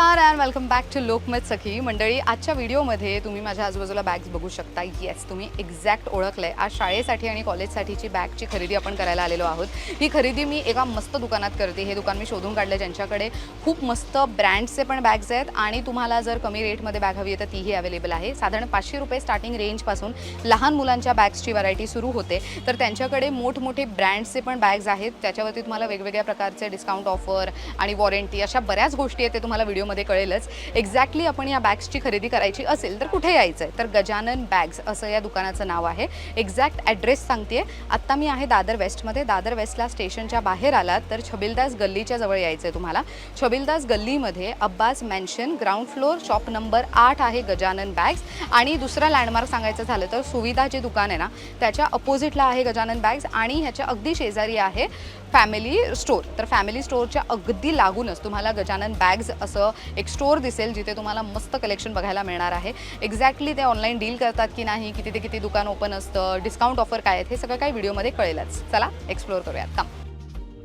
नमस्कार and welcome back to Lokmat Sakhi मंडळी आजच्या व्हिडिओमध्ये तुम्ही माझ्या आजूबाजूला बॅग्स बघू शकता. येस तुम्ही एक्झॅक्ट ओळखलंय. आज शाळेसाठी आणि कॉलेजसाठीची बॅगची खरेदी आपण करायला आलेलो आहोत. ही खरेदी मी एका मस्त दुकानात करते. हे दुकान मी शोधून काढलं ज्यांच्याकडे खूप मस्त ब्रँडचे पण बॅग्स आहेत आणि तुम्हाला जर कमी रेटमध्ये बॅग हवी आहे तर तीही अवेलेबल आहे. साधारण पाचशे रुपये स्टार्टिंग रेंजपासून लहान मुलांच्या बॅग्सची व्हरायटी सुरू होते. तर त्यांच्याकडे मोठमोठे ब्रँड्सचे पण बॅग्स आहेत. त्याच्यावरती तुम्हाला वेगवेगळ्या प्रकारचे डिस्काउंट ऑफर आणि वॉरंटी अशा बऱ्याच गोष्टी आहेत ते तुम्हाला व्हिडिओ व्हिडिओमध्ये कळेलच. एक्झॅक्टली आपण या बॅग्सची खरेदी करायची असेल तर कुठे यायचं आहे तर गजानन बॅग्स असं या दुकानाचं नाव आहे. एक्झॅक्ट ॲड्रेस सांगते आत्ता मी आहे दादर वेस्टमध्ये दादर वेस्टला स्टेशनच्या बाहेर आलात तर छबिलदास गल्लीच्या जवळ यायचं आहे तुम्हाला. छबिलदास गल्लीमध्ये Abbas mansion ground floor shop number आठ आहे गजानन बॅग्स आणि दुसरा लँडमार्क सांगायचं झालं तर सुविधा जे दुकान आहे ना त्याच्या अपोजिटला आहे गजानन बॅग्स आणि ह्याच्या अगदी शेजारी आहे फॅमिली स्टोअर तर फॅमिली स्टोअरच्या अगदी लागूनच तुम्हाला गजानन बॅग्स असं एक स्टोअर दिसेल जिथे तुम्हाला मस्त कलेक्शन बघायला मिळणार आहे. एक्झॅक्टली ते ऑनलाईन डील करतात की नाही किती ते किती दुकान ओपन असतं डिस्काउंट ऑफर काय आहेत हे सगळं काही व्हिडिओमध्ये कळेलच. चला एक्सप्लोअर करूयात. काम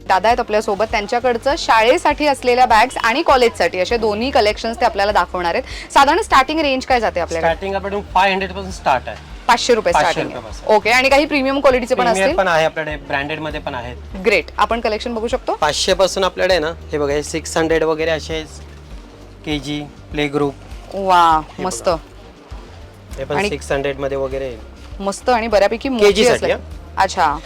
दादा आहेत आपल्यासोबत. त्यांच्याकडचं शाळेसाठी असलेल्या बॅग्स आणि कॉलेजसाठी असे दोन्ही कलेक्शन्स ते आपल्याला दाखवणार आहेत. साधारण स्टार्टिंग रेंज काय जाते आपल्याला स्टार्टिंग आपल्याकडून फाय हंड्रेडपासून स्टार्ट आहे. पाचशे रुपये स्टार्टिंग. ओके आणि काही प्रीमियम क्वालिटीचे पण असतील? पण आहे आपल्याकडे ब्रँडेडमध्ये पण आहेत. ग्रेट आपण कलेक्शन बघू शकतो? पाचशे पासून आपल्याकडे ना हे बघा हे सिक्स हंड्रेड वगैरे असे के जी प्ले ग्रुप. वा मस्त. हे पण आणि- सिक्स हंड्रेडमध्ये वगैरे. मस्त आणि बऱ्यापैकी मोठी साठी, अच्छा.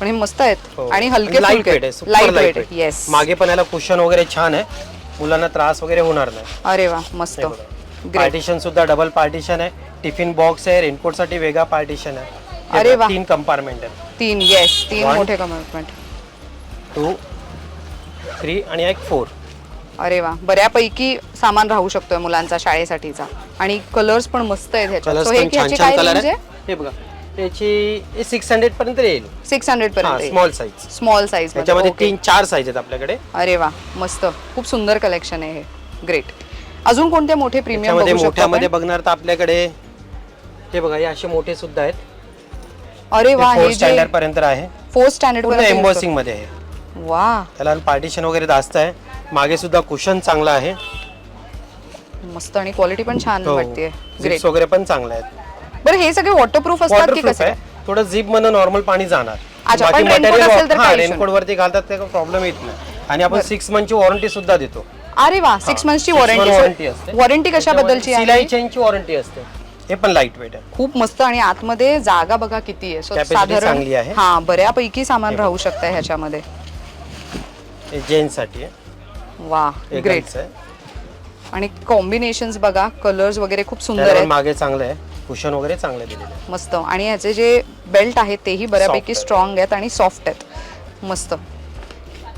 पण हे मस्त आहेत. हो. आणि हलके फुलके. weight आहे, super लाइट वेट. येस मागे पण याला कुशन वगैरे छान आहे. मुलांना त्रास वगैरे होणार नाही. अरे वा मस्त. ग्रेट पार्टिशन सुद्धा डबल पार्टिशन आहे. टिफिन बॉक्स आहे रेनकोटसाठी वेगळा पार्टिशन आहे. हे अरे बघा, वा. तीन कंपार्टमेंट आहे तीन येस तीन One. मोठे कमिटमेंट टू थ्री आणि एक फोर अरे वा बऱ्यापैकी सामान राहू शकतोय मुलांचा शाळेसाठीचा. आणि कलर्स पण मस्त आहेत ह्याच्यात. कलर्स So, हे पण छान ह्याची छान काय कलर रेंज आहे? आहे? हे बघा त्याची सिक्स हंड्रेड पर्यंत येईल. सिक्स हंड्रेड पर्यंत स्मॉल साईज स्मॉल साईज त्याच्यामध्ये तीन चार साईज आहेत आपल्याकडे. अरे वा मस्त. खूप सुंदर कलेक्शन आहे हे. ग्रेट अजून कोणते मोठे प्रीमियम त्याच्यामध्ये बघू शकतो मोठ्यामध्ये आपण? बघणार तर आपल्याकडे हे बघा हे असे मोठे सुद्धा आहेत. अरे वा हे जे स्टँडर्ड पर्यंत आहे. फोर्थ स्टँडर्ड पूर्ण एम्बॉसिंगमध्ये आहे. वा. त्याला पार्टिशन वगैरे जास्त आहे. मागे सुद्धा कुशन चांगला आहे. मस्त आणि क्वालिटी पण छान हो. वाटते Zips वगैरे पण चांगले आहेत. बरं हे सगळे वॉटरप्रूफ असतात की वॉटरप्रूफ कसे? आहे. थोडं झिप मधनं नॉर्मल पाणी जाणार. अच्छा, पण raincoat असेल तर काही issue रेनकोट वरती घालतात ते प्रॉब्लेम येत नाही. आणि आपण सिक्स मंथची वॉरंटी सुद्धा देतो. अरे वा सिक्स मंथची Six month warranty. वॉरंटी असते. वॉरंटी कशाबद्दलची आहे? सिलाई चेनची वॉरंटी असते. हे पण लाइट वेट आहे. खूप मस्त आणि आतमध्ये जागा बघा किती आहे. So, Capacity चांगली आहे. हा बऱ्यापैकी सामान राहू शकतं ह्याच्यामध्ये. हे जेंट्ससाठी आहे. वा ग्रेट आणि कॉम्बिनेशन्स बघा कलर्स वगैरे खूप सुंदर आहेत. मागे चांगलं आहे. कुशन वगैरे चांगले दिलेले आहे मस्त. आणि ह्याचे जे बेल्ट आहेत तेही बऱ्यापैकी. स्ट्रॉंग आहेत. आणि सॉफ्ट आहेत. मस्त.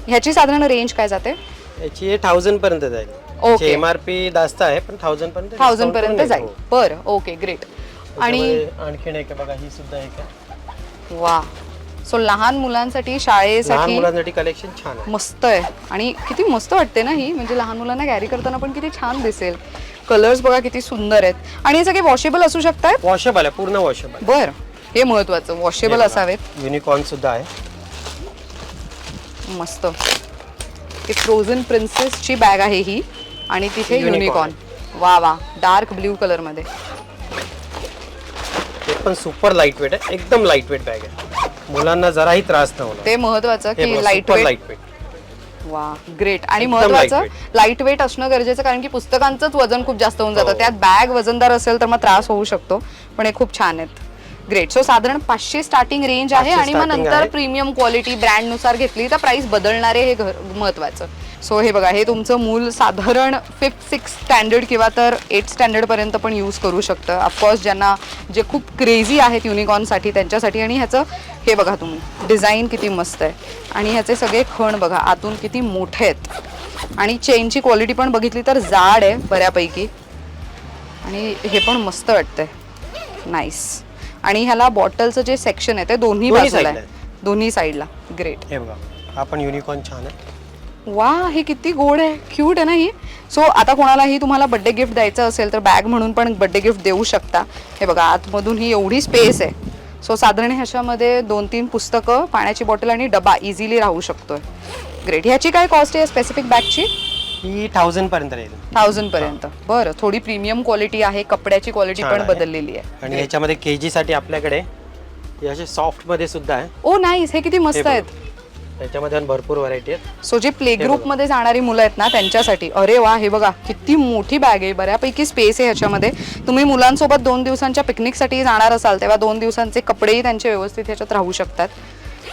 ह्याची साधारण रेंज काय जाते? याची थाउजंड पर्यंत जाईल. Okay. एम आर पी जास्त आहे पण थाउजंड पर्यंत थाउजंड पर्यंत जाईल. बरं. ओके ग्रेट आणि आणखीन एक बघा ही सुद्धा एक वा सो लहान मुलांसाठी लहान शाळेसाठी मुलांसाठी कलेक्शन छान आहे. मस्त आहे. आणि किती मस्त वाटते ना ही? म्हणजे लहान मुलांना कॅरी करताना पण किती छान दिसेल. कलर्स बघा किती सुंदर आहेत. आणि हे सगळे वॉशेबल असू शकतात वॉशेबल आहे पूर्ण वॉशेबल बर. हे महत्वाचं वॉशेबल असावेत. युनिकॉर्न सुद्धा आहे. मस्त. ही फ्रोझन प्रिन्सेसची बॅग आहे ही. आणि तिथे Unicorn. युनिकॉर्न वा वा. डार्क ब्ल्यू कलरमध्ये. पण सुपर लाइट वेट आहे. एकदम लाइट वेट बॅग आहे. मुलांना जराही त्रास नाही होणार. ते महत्वाचं की लाइट लाइट वेट वा ग्रेट आणि महत्वाचं. लाइट वेट असणं गरजेचं कारण की पुस्तकांचंच वजन खूप जास्त होऊन जातं. हो. त्यात बॅग वजनदार असेल तर मग त्रास होऊ शकतो पण हे खूप छान आहेत. ग्रेट सो साधारण पाचशे स्टार्टिंग रेंज आहे 500 आणि मग नंतर. प्रीमियम क्वालिटी ब्रँडनुसार घेतली तर प्राइस बदलणारे हे महत्वाचं. सो हे बघा हे तुमचं मूल साधारण फिफ्थ सिक्स स्टँडर्ड किंवा तर एट स्टँडर्ड पर्यंत पण यूज करू शकतं. ऑफकोर्स ज्यांना जे खूप क्रेझी आहेत युनिकॉर्नसाठी त्यांच्यासाठी आणि ह्याचं हे बघा तुम्ही डिझाईन किती मस्त आहे. आणि ह्याचे सगळे खण बघा आतून किती मोठे आहेत. आणि चेनची क्वालिटी पण बघितली तर जाड आहे बऱ्यापैकी. आणि हे पण मस्त वाटतंय. नाईस आणि ह्याला बॉटलचं जे सेक्शन आहे ते दोन्ही बाजूला आहे. दोन्ही साईडला ग्रेट हे बघा हा पण युनिकॉर्न छान आहे. वा हे किती गोड आहे. क्यूट आहे ना ही? सो आता कोणालाही तुम्हाला बड्डे गिफ्ट द्यायचं असेल तर बॅग म्हणून पण बड्डे गिफ्ट देऊ शकता. हे बघा आतमधून ही एवढी स्पेस आहे. सो साधारण ह्याच्यामध्ये दोन तीन पुस्तकं पाण्याची बॉटल आणि डबा इझिली राहू शकतोय. ग्रेट ह्याची काय कॉस्ट आहे स्पेसिफिक बॅगची ही थाउजंड पर्यंत थाउजंड पर्यंत. बरं थोडी प्रीमियम क्वालिटी आहे कपड्याची क्वालिटी छान पण आहे. बदललेली आहे. आणि ह्याच्यामध्ये के जी साठी आपल्याकडे हे असे सॉफ्टमध्ये सुद्धा आहे. ओ नाईस हे किती मस्त बघा. आहेत. त्याच्यामध्ये पण भरपूर व्हरायटी आहेत. सो जे प्ले ग्रुपमध्ये जाणारी मुलं आहेत ना त्यांच्यासाठी अरे वा हे बघा किती मोठी बॅग आहे. बऱ्यापैकी स्पेस आहे ह्याच्यामध्ये. तुम्ही मुलांसोबत दोन दिवसांच्या पिकनिकसाठी जाणार असाल तेव्हा दोन दिवसांचे कपडेही त्यांचे व्यवस्थित ह्याच्यात राहू शकतात.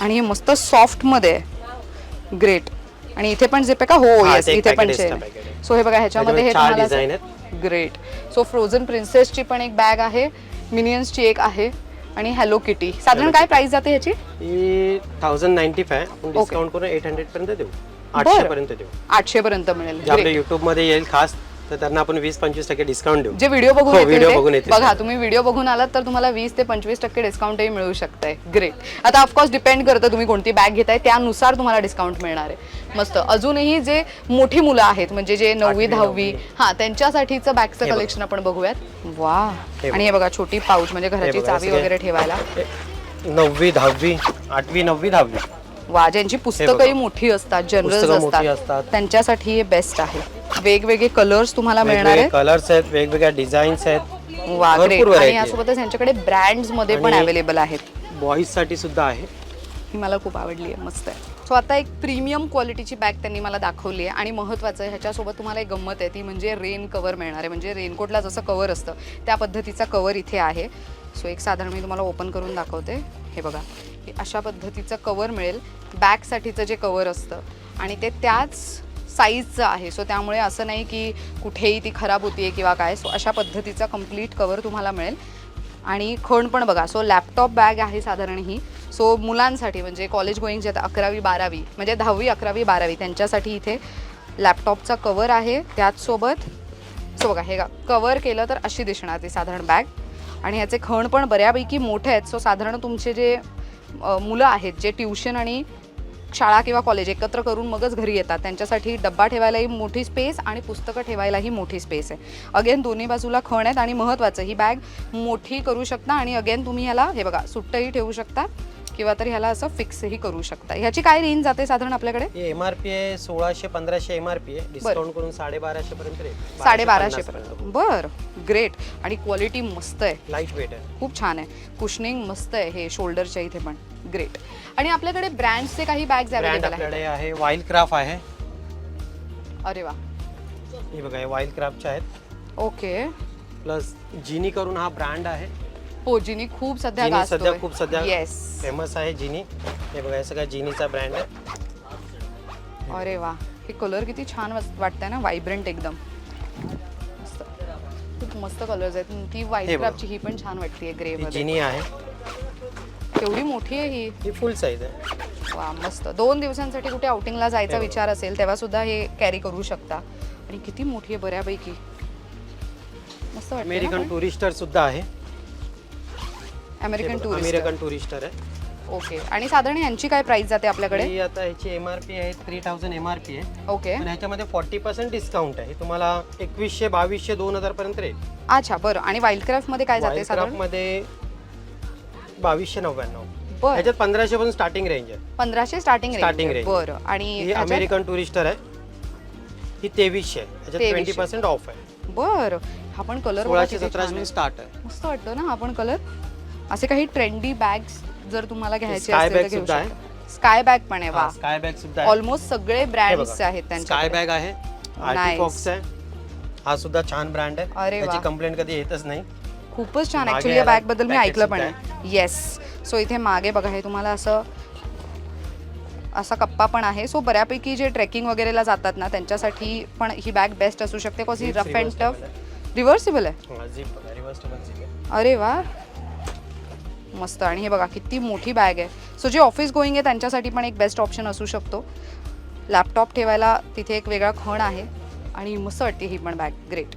आणि हे मस्त सॉफ्टमध्ये आहे. ग्रेट आणि इथे पण झिप आहे का? हो हा, येस ते एक इथे पण packet extra चेन packet आहे. सो हे बघा ह्याच्यामध्ये हे त्याच्यामध्ये चार तुम्हाला design ग्रेट सो फ्रोझन प्रिन्सेसची पण एक बॅग आहे. मिनियन्सची एक आहे. आणि हॅलो किटी साधारण काय प्राइस जाते ह्याची? ही थाउजंड नाईन्टी फाय आपण. डिस्काउंट करून एट हंड्रेड पर्यंत देऊ. आठशे पर्यंत देऊ. आठशे पर्यंत मिळेल. जे आपल्या. युट्यूबमध्ये येईल खास तर त्यांना आपण वीस पंचवीस टक्के डिस्काउंट देऊ. जे व्हिडिओ बघून हो, येतील video ते- बघून येतील. बघा तुम्ही व्हिडिओ बघून आलात तर तुम्हाला वीस ते पंचवीस टक्के डिस्काउंटही मिळू शकतंय. ग्रेट आता ऑफकोर्स डिपेंड करतं तुम्ही कोणती बॅग घेताय त्यानुसार तुम्हाला डिस्काउंट मिळणार आहे. मस्त. अजूनही जे मोठी मुलं आहेत म्हणजे जे नववी आठवी, दहावी नववी. हा त्यांच्यासाठीचं बॅगचं हे बघा. कलेक्शन आपण बघूयात. वा हे आणि हे बघा. छोटी पाऊच म्हणजे घराची बघा, चावी काय? वगैरे ठेवायला. हे नववी दहावी आठवी नववी दहावी. वा ज्यांची पुस्तकंही मोठी असतात जनरल पुस्तकं मोठी असतात. असतात. त्यांच्यासाठी हे बेस्ट आहे. वेगवेगळे कलर्स तुम्हाला मिळणार वेगवेगळे आहेत. कलर्स आहेत वेगवेगळ्या डिझाईन्स आहेत. वा भरपूर ग्रेट आणि variety आहे. यासोबतच यांच्याकडे ब्रँड्समध्ये पण आणि- अवेलेबल आहेत. बॉईजसाठी सुद्धा आहे. ही मला खूप आवडली आहे. मस्त आहे. सो आता एक प्रीमियम क्वालिटीची बॅग त्यांनी मला दाखवली आहे. आणि महत्त्वाचं आहे ह्याच्यासोबत तुम्हाला एक गंमत आहे. ती म्हणजे रेन कवर मिळणार आहे. म्हणजे रेनकोटला जसं कवर असतं त्या पद्धतीचा कवर इथे आहे. सो एक साधारण मी तुम्हाला ओपन करून दाखवते. हे बघा. हे अशा पद्धतीचं कवर मिळेल. बॅगसाठीचं जे कवर असतं आणि ते त्याच साईजचं आहे. सो त्यामुळे असं नाही की कुठेही ती खराब होती आहे किंवा काय. सो अशा पद्धतीचा कंप्लीट कवर तुम्हाला मिळेल. आणि खण पण बघा. सो लॅपटॉप बॅग आहे साधारण ही. सो मुलांसाठी म्हणजे कॉलेज गोईंग जे आता अकरावी बारावी म्हणजे दहावी अकरावी बारावी त्यांच्यासाठी इथे लॅपटॉपचा कवर आहे. त्याचसोबत सो बघा हे कवर केलं तर अशी दिसणार ती साधारण बॅग आणि ह्याचे खण पण बऱ्यापैकी मोठे आहेत. सो साधारण तुमचे जे मुलं आहेत जे ट्युशन आणि शाळा किंवा कॉलेज एकत्र करून मगच घरी येतात. त्यांच्यासाठी डब्बा ठेवायलाही मोठी स्पेस आणि पुस्तकं ठेवायलाही मोठी स्पेस आहे. अगेन दोन्ही बाजूला खण आहेत आणि महत्त्वाचं ही बॅग मोठी करू शकता आणि अगेन तुम्ही ह्याला हे बघा सुट्टही ठेवू शकता. किंवा तर ह्याला असं फिक्सही करू शकता. ह्याची काय रेंज जाते साधारण आपल्याकडे? एम आर पी आहे सोळाशे पंधराशे एम आर पी आहे. डिस्काउंट करून साडेबाराशे पर्यंत राहील साडेबाराशे पर्यंत. बर. ग्रेट आणि क्वालिटी मस्त आहे. लाइट वेट आहे. खूप छान आहे. कुशनिंग मस्त आहे हे शोल्डरच्या इथे पण. ग्रेट आणि आपल्याकडे ब्रँड्सचे काही बॅग्स ब्रँड अवेलेबल आहेत? आपल्याकडे आहे. वाईल्ड क्राफ्ट आहे. अरे वा. हे बघा वाईल्ड क्राफ्टचे आहेत. ओके प्लस जिनी करून हा ब्रँड आहे. हो जिनी खूप सध्या जिनी गाजतोय. सध्या खूप सध्या येस फेमस आहे जिनी. हे बघा हे सगळा जिनीचा ब्रँड आहे. अरे वा हे कलर किती छान वास- वाटतंय ना? व्हायब्रंट एकदम. मस्त. खूप मस्त कलर्स आहेत. ती हे व्हाईट बघा. क्राफ्टची ही पण छान वाटते ग्रे ही मध्ये. जिनी आहे. केवढी मोठी आहे ही? ही फुल साईज आहे. वा मस्त. दोन दिवसांसाठी कुठे आउटिंगला जायचा हे बघा. विचार असेल तेव्हा सुद्धा हे कॅरी करू शकता. आणि किती मोठी आहे बऱ्यापैकी. मस्त वाटतं अमेरिकन टुरिस्टर सुद्धा आहे. अमेरिकन टुरिस्ट अमेरिकन टुरिस्टर आहे. ओके आणि साधारण यांची काय प्राइस जाते आपल्याकडे? ही आता ह्याची एम आर पी आहे three thousand M R P आहे. ओके पण ह्याच्यामध्ये फॉर्टी पर्सेंट डिस्काउंट आहे. तुम्हाला एकवीसशे बावीसशे दोन हजार पर्यंत राहील अच्छा बरं. आणि वाईल्ड क्राफ्टमध्ये काय जाते साधारण? मध्ये बावीसशे नव्याण्णव. बरं. ह्याच्यात पंधराशे पासून स्टार्टिंग रेंज आहे. पंधराशे स्टार्टिंग Starting रेंज range. बरं. आणि ही ह्याच्यात- अमेरिकन टुरिस्टर आहे. ही तेवीसशे आहे. ह्याच्यात 2300. ट्वेंटी पर्सेंट ऑफ आहे. बरं. हा पण कलर सोळाशे सतराशे स्टार्ट आहे. मस्त वाटतो ना हा पण कलर असे काही ट्रेंडी बॅग्स जर तुम्हाला घ्यायचे Sky bag सुद्धा आहे. शकता. स्काय बॅग पण आहे वा. स्काय बॅग सुद्धा आहे. ऑलमोस्ट सगळे ब्रँड्स आहेत स्काय त्यांच्याकडे बॅग आहे Nice. आहे. हा सुद्धा छान ब्रँड आहे. अरे वा. त्याची कंप्लेंट कधी येतच नाही. खूपच छान. मागे ऍक्च्युली या याला बॅगबद्दल मी packet ऐकलं पण सुद्धा आहे. येस सो इथे मागे बघा हे तुम्हाला असं असा कप्पा पण आहे. सो बऱ्यापैकी जे ट्रेकिंग वगैरेला जातात ना त्यांच्यासाठी पण ही बॅग बेस्ट असू शकते. कॉज ही रफ अँड टफ रिव्हर्सिबल आहे. झिप आहे. अरे वा. मस्त. आणि हे बघा किती मोठी बॅग आहे. सो जे ऑफिस गोईंग आहे त्यांच्यासाठी पण एक बेस्ट ऑप्शन असू शकतो. लॅपटॉप ठेवायला तिथे एक वेगळा खण आहे. आणि मस्त वाटते ही पण बॅग ग्रेट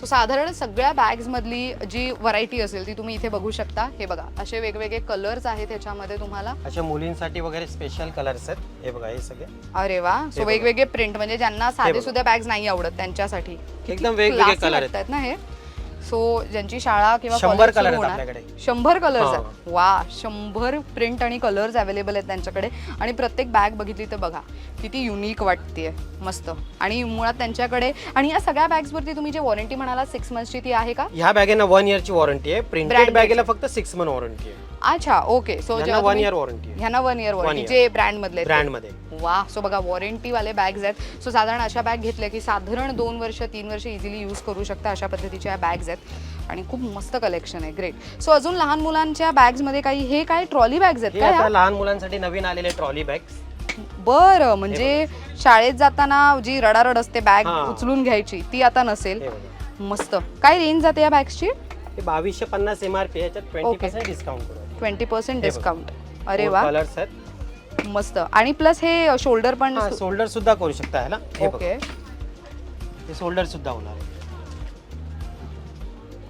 सो साधारण सगळ्या बॅग्समधली जी व्हरायटी असेल ती तुम्ही इथे बघू शकता. हे बघा असे वेगवेगळे कलर्स आहेत ह्याच्यामध्ये तुम्हाला. अशा मुलींसाठी वगैरे स्पेशल कलर्स आहेत. हे बघा हे सगळे. अरे वा. सो. वेगवेगळे प्रिंट म्हणजे ज्यांना साधे. सुद्धा बॅग्स नाही आवडत त्यांच्यासाठी. एकदम वेगवेगळे color आहेत. ना हे? सो ज्यांची शाळा किंवा शंभर college color सुरू आहेत होणार- आपल्याकडे. शंभर कलर्स हा. आहेत. वा शंभर प्रिंट आणि कलर्स अवेलेबल आहेत त्यांच्याकडे. आणि प्रत्येक बॅग बघितली तर बघा किती युनिक वाटते मस्त. आणि मुळात त्यांच्याकडे आणि या सगळ्या बॅग्सवरती तुम्ही जे वॉरंटी म्हणाला सिक्स मंथची ती आहे का? ह्या बॅगेना वन इयरची वॉरंटी आहे. Printed Branded. बॅगेला फक्त सिक्स मंथ वॉरंटी आहे. अच्छा ओके सो यांना वन इयर वॉरंटी आहे. ह्यांना वन इयर वॉरंटी year. जे ब्रँड मधले आहेत ते. ब्रँडमध्ये वा सो बघा वॉरंटी वाले बॅग्स आहेत. सो साधारण अशा बॅग घेतल्या की साधारण दोन वर्ष तीन वर्ष इझिली यूज करू शकता अशा पद्धतीच्या बॅग्स आहेत. आणि खूप मस्त कलेक्शन आहे. ग्रेट सो अजून लहान मुलांच्या बॅग्समध्ये काही हे काय ट्रॉली बॅग्स हे आहेत का आता ह्या? लहान मुलांसाठी नवीन आलेले ट्रॉली बॅग्स बरं म्हणजे शाळेत जाताना जी रडारड असते बॅग हा. उचलून घ्यायची ती आता नसेल. हे बघा. मस्त. काय रेंज जाते या बॅग्सची हे बावीसशे पन्नास एम आर पी याच्यात ट्वेंटी. पर्सेंट डिस्काउंट करू ट्वेंटी पर्सेंट हे. डिस्काउंट अरे वा. कलर्स आहेत. मस्त. आणि प्लस हे शोल्डर पण हा शोल्डर सुद्धा करू शकता हे बघा. ओके हे शोल्डर सुद्धा होणार आहे.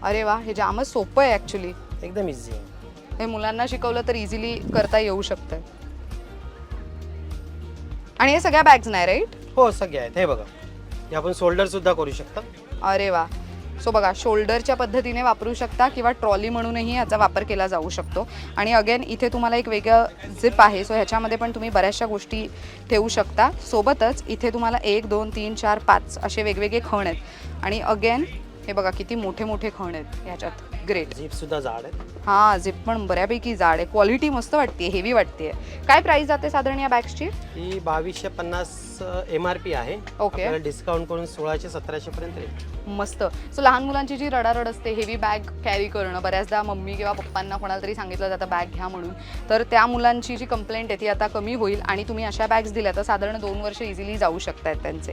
अरे वा हे जामच सोपं आहे ऍक्च्युली एकदम इझी आहे. हे मुलांना शिकवलं तर इझिली करता येऊ शकतं. आणि हे सगळ्या बॅग्स नाही राईट हो सगळे आहेत. हे बघा. हे आपण शोल्डर सुद्धा करू शकता. अरे वा. सो बघा शोल्डरच्या पद्धतीने वापरू शकता किंवा ट्रॉली म्हणूनही याचा वापर केला जाऊ शकतो. आणि अगेन इथे तुम्हाला एक वेगळं झिप आहे सो ह्याच्यामध्ये पण तुम्ही बऱ्याचशा गोष्टी ठेवू शकता. सोबतच इथे तुम्हाला एक दोन तीन चार पाच असे वेगवेगळे खण आहेत. आणि अगेन हे बघा किती मोठे मोठे खण आहेत ह्याच्यात. ग्रेट झीप सुद्धा जाड आहे हां झिप पण बऱ्यापैकी जाड आहे. क्वालिटी मस्त वाटते हेवी वाटते काय प्राइस जाते साधारण या बॅग्सची ही बावीसशे पन्नास एम आर पी आहे. ओके. आपल्याला डिस्काउंट करून सोळाशे सतराशे पर्यंत येईल मस्त. सो लहान मुलांची जी रडारड असते हेवी बॅग कॅरी करणं बऱ्याचदा मम्मी किंवा पप्पांना कोणाला तरी सांगितलं जातं बॅग घ्या म्हणून. तर त्या मुलांची जी कंप्लेंट आहे ती आता कमी होईल आणि तुम्ही अशा बॅग्स दिल्या तर साधारण दोन वर्ष इझिली जाऊ शकतायत त्यांचे.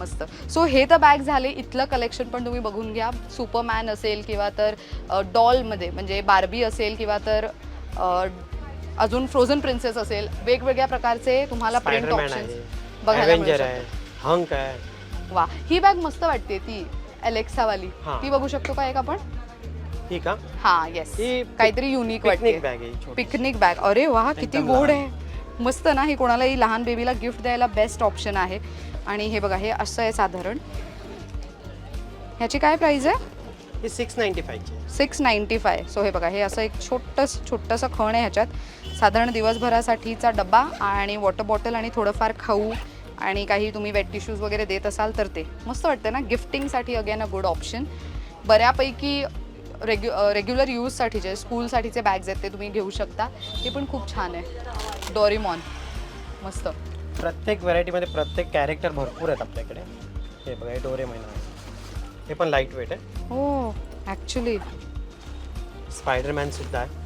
मस्त. सो हे तर बॅग झाले. इथलं कलेक्शन पण तुम्ही बघून घ्या. सुपरमॅन असेल किंवा तर डॉलमध्ये म्हणजे बार्बी असेल किंवा तर अजून फ्रोझन प्रिन्सेस असेल. वेगवेगळ्या प्रकारचे तुम्हाला प्रिंट ऑप्शन बघायला हंक आहे. वा ही बॅग मस्त वाटते ती Alexa वाली हा. ती बघू शकतो का एक आपण? ठीक हा येस काहीतरी युनिक वाटते. पिकनिक बॅग अरे वा किती गोड. आहे. मस्त ना ही कोणालाही लहान बेबीला गिफ्ट द्यायला बेस्ट ऑप्शन आहे. आणि हे बघा हे असं आहे साधारण. ह्याची काय प्राइस आहे? ही सिक्स नाईन्टी फायची सिक्स नाईन्टी फाय सो हे बघा हे असं एक छोटंस छोटंसं खण आहे ह्याच्यात. साधारण दिवसभरासाठीचा डबा आणि वॉटर बॉटल आणि थोडंफार खाऊ आणि काही तुम्ही वेट टिश्यूज वगैरे देत असाल तर ते. मस्त वाटतं ना? गिफ्टिंगसाठी अगेन अ गुड ऑप्शन बऱ्यापैकी रेग्यु रेग्युलर यूजसाठी जे स्कूलसाठीचे बॅग्स आहेत ते तुम्ही घेऊ शकता. ते पण खूप छान आहे. डॉरीमॉन मस्त. प्रत्येक व्हरायटीमध्ये प्रत्येक कॅरेक्टर भरपूर आहेत आपल्याकडे. हे बघा हे डोरे महिना हे पण लाइट वेट आहे हो ॲक्च्युली स्पायडरमॅन सुद्धा आहे.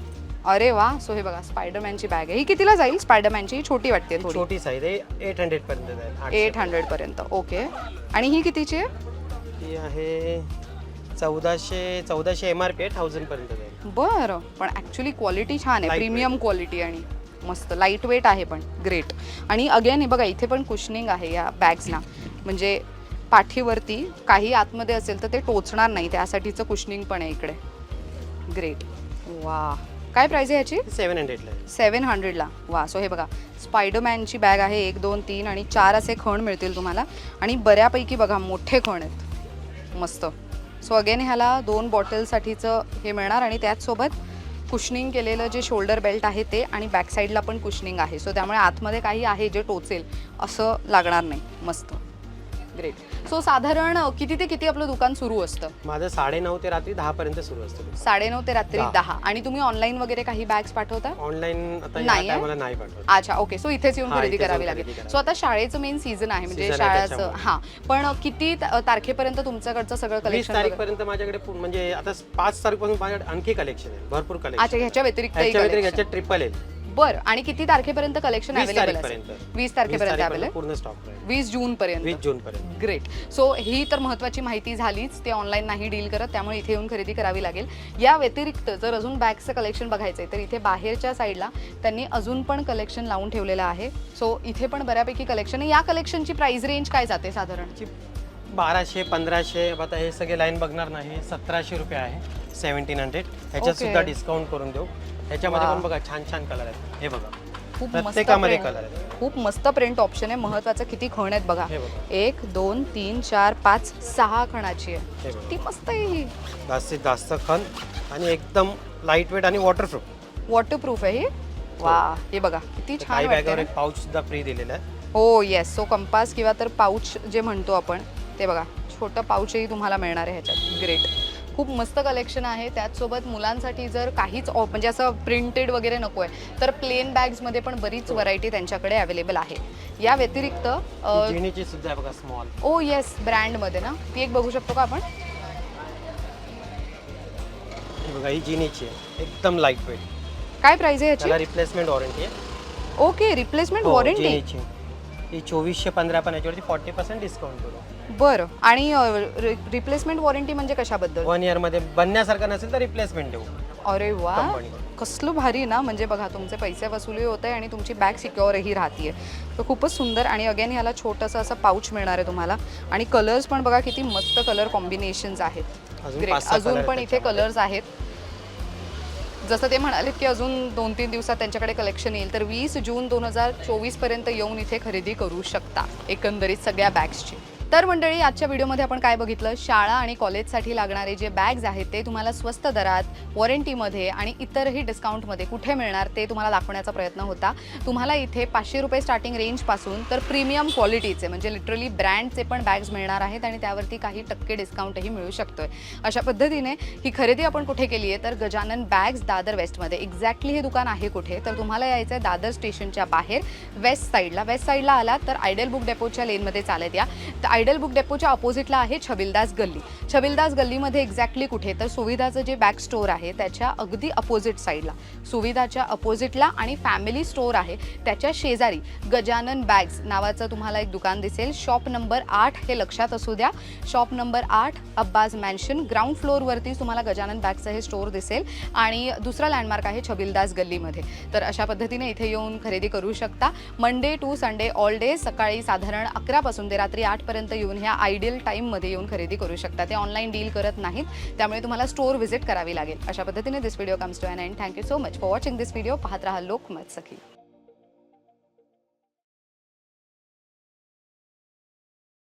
अरे वा सो हे बघा स्पायडरमॅनची बॅग आहे. ही कितीला जाईल? स्पायडरमॅनची ही छोटी वाटते थोडी. छोटी साईज आहे. एट हंड्रेड पर्यंत आठशे एट हंड्रेडपर्यंत ओके आणि ही कितीची आहे? ही आहे चौदाशे चौदाशे एम आर पी आहे. थाउजंड पर्यंत जाईल. बरं. पण ॲक्च्युली क्वालिटी छान आहे. Lightweight. प्रीमियम क्वालिटी आणि. मस्त लाइट वेट आहे पण ग्रेट आणि अगेन हे बघा इथे पण कुशनिंग आहे या बॅग्सना म्हणजे पाठीवरती काही आतमध्ये असेल तर ते टोचणार नाही त्यासाठीचं कुशनिंग पण आहे इकडे. ग्रेट वा काय प्राईज आहे याची? सेवन हंड्रेडला सेवन हंड्रेडला वा सो हे बघा स्पायडरमॅनची बॅग आहे एक दोन तीन आणि चार असे खण मिळतील तुम्हाला. आणि बऱ्यापैकी बघा मोठे खण आहेत. मस्त. सो अगेन ह्याला दोन बॉटलसाठीचं हे मिळणार आणि त्याचसोबत कुशनिंग केलेलं जे शोल्डर बेल्ट आहे ते आणि बॅक साईडला पण कुशनिंग आहे. सो त्यामुळे आतमध्ये काही आहे जे टोचेल असं लागणार नाही. मस्त. ग्रेट सो साधारण किती ते किती आपलं दुकान सुरू असतं? माझं साडेनऊ ते रात्री दहा पर्यंत सुरू असतं साडेनऊ ते रात्री दहा. दहा. आणि तुम्ही ऑनलाईन वगैरे काही बॅग्स पाठवता? ऑनलाईन आता नाही या आहे? टायमाला नाही पाठवत. अच्छा ओके सो इथेच येऊन हा, खरेदी इथेच करावी लागेल. करावी. सो आता शाळेचं मेन सीझन आहे म्हणजे Season आहे शाळेचं. त्याच्यामुळे. हा. पण किती त- तारखेपर्यंत तुमच्याकडचं सगळं वीस कलेक्शन तारीख पर्यंत माझ्याकडे पू- म्हणजे आता पाच तारीखपासून माझ्याकडे आणखी कलेक्शन आहे. भरपूर अच्छा कलेक्शन ह्याच्या व्यतिरिक्त ह्याच्या व्यतिरिक्त ट्रिपल आहे बरं. आणि किती तारखेपर्यंत कलेक्शन वीस अवेलेबल तारीखपर्यंत. वीस तारखेपर्यंत तारीखपर्यंत अवेलेबल पूर्ण स्टॉक आहे वीस जून पर्यंत वीस जून पर्यंत ग्रेट सो ही तर महत्त्वाची माहिती झालीच. ते ऑनलाईन नाही डील करत त्यामुळे इथे येऊन खरेदी करावी लागेल. या व्यतिरिक्त जर अजून बॅगचं कलेक्शन बघायचं आहे तर इथे बाहेरच्या साईडला त्यांनी अजून पण कलेक्शन लावून ठेवलेलं आहे. सो इथे पण बऱ्यापैकी कलेक्शन आहे या कलेक्शनची प्राइस रेंज काय जाते साधारण? बाराशे पंधराशे आता हे सगळे लाईन बघणार नाही. सतराशे रुपये आहे. सेव्हन्टीन हंड्रेड ह्याच्यात Okay. सुद्धा डिस्काउंट करून देऊ. ह्याच्यामध्ये. पण बघा छान छान कलर आहेत. हे बघा. खूप मस्त प्रत्येकामध्ये print- कलर आहेत. खूप मस्त प्रिंट ऑप्शन आहे. महत्वाचं किती खण आहेत बघा. हे बघा. एक दोन तीन चार पाच सहा खणाची आहे. हे बघा. किती मस्त आहे ही. जास्तीत जास्त खण आणि एकदम लाइट वेट आणि वॉटरप्रूफ वॉटरप्रूफ आहे ही. वा. हे बघा किती छान काही वाटते बॅगवर ना? एक पाऊच सुद्धा फ्री दिलेला आहे. हो येस सो कंपास किंवा तर पाऊच जे म्हणतो आपण ते बघा. छोटं पाऊचही तुम्हाला मिळणार आहे ह्याच्यात. ग्रेट खूप मस्त कलेक्शन आहे. त्याचसोबत मुलांसाठी जर काहीच म्हणजे असं प्रिंटेड वगैरे नको आहे तर प्लेन बॅग्समध्ये पण बरीच व्हरायटी त्यांच्याकडे अवेलेबल आहे. या व्यतिरिक्त सुद्धा बघा स्मॉल ओ येस ब्रँडमध्ये ना? ती एक बघू शकतो का आपण? बघा ही जिनीची आहे. एकदम लाइट वेट काय प्राइस आहे याची? रिप्लेसमेंट वॉरंटी आहे. ओके रिप्लेसमेंट हो, वॉरंटी ही चोवीसशे पंधरा पण याच्यावरती फॉर्टी पर्सेंट डिस्काउंट करू. बरं. आणि रिप्लेसमेंट वॉरंटी म्हणजे कशाबद्दल? वन इयरमध्ये बनण्यासारखं नसेल तर रिप्लेसमेंट देऊ. अरे वा. कंपनीकडून कसलं भारी ना. म्हणजे बघा तुमचे पैसे वसुली होते आणि तुमची बॅग सिक्युअरही राहतीये. तर खूपच सुंदर आणि अगेन ह्याला छोटंसं असं पाऊच मिळणार आहे तुम्हाला. आणि कलर्स पण बघा किती मस्त कलर कॉम्बिनेशन्स आहेत. अजून Great. पण इथे त्याच्यामध्ये. कलर्स आहेत. जसं ते म्हणालेत की अजून दोन तीन दिवसात त्यांच्याकडे कलेक्शन येईल. तर वीस जून दोन हजार चोवीसपर्यंत येऊन इथे खरेदी करू शकता एकंदरीत सगळ्या बॅग्सची तर मंडळी आजच्या व्हिडिओमध्ये आपण काय बघितलं? शाळा आणि कॉलेजसाठी लागणारे जे बॅग्स आहेत ते तुम्हाला स्वस्त दरात वॉरंटीमध्ये आणि इतरही डिस्काउंटमध्ये कुठे मिळणार ते तुम्हाला दाखवण्याचा प्रयत्न होता. तुम्हाला इथे पाचशे रुपये स्टार्टिंग रेंजपासून तर प्रीमियम क्वालिटीचे म्हणजे लिटरली ब्रँडचे पण बॅग्स मिळणार आहेत आणि त्यावरती काही टक्के डिस्काउंटही मिळू शकतोय. अशा पद्धतीने ही खरेदी आपण कुठे केली आहे? तर गजानन बॅग्स दादर वेस्टमध्ये एक्झॅक्टली हे दुकान आहे कुठे? तर तुम्हाला यायचं आहे दादर स्टेशनच्या बाहेर वेस्ट साईडला वेस्ट साईडला आला तर आयडल बुक डेपोच्या लेनमध्ये चालत या. तर आयडल बुक डेपोच्या अपोजिटला आहे छबिलदास गल्ली. छबिलदास गल्लीमध्ये एक्झॅक्टली कुठे? तर सुविधाचं जे बॅग स्टोअर आहे त्याच्या अगदी अपोजिट साईडला सुविधाच्या अपोजिटला आणि फॅमिली स्टोअर आहे त्याच्या शेजारी गजानन बॅग्स नावाचं तुम्हाला एक दुकान दिसेल. शॉप नंबर आठ हे लक्षात असू द्या. शॉप नंबर आठ अब्बाज मॅन्शन ग्राउंड फ्लोअरवरती तुम्हाला गजानन बॅगचं हे स्टोअर दिसेल. आणि दुसरा लँडमार्क आहे छबिलदास गल्लीमध्ये. तर अशा पद्धतीने इथे येऊन खरेदी करू शकता. Monday to Sunday all day सकाळी साधारण अकरापासून ते रात्री आठपर्यंत येऊन ह्या आयडियल टाईममध्ये येऊन खरेदी करू शकता. ते ऑनलाईन डील करत नाहीत. त्यामुळे तुम्हाला स्टोअर व्हिजिट करावी लागेल. अशा पद्धतीने this video comes to and end thank you so much for watching this video पाहत राहा लोकमत सखी.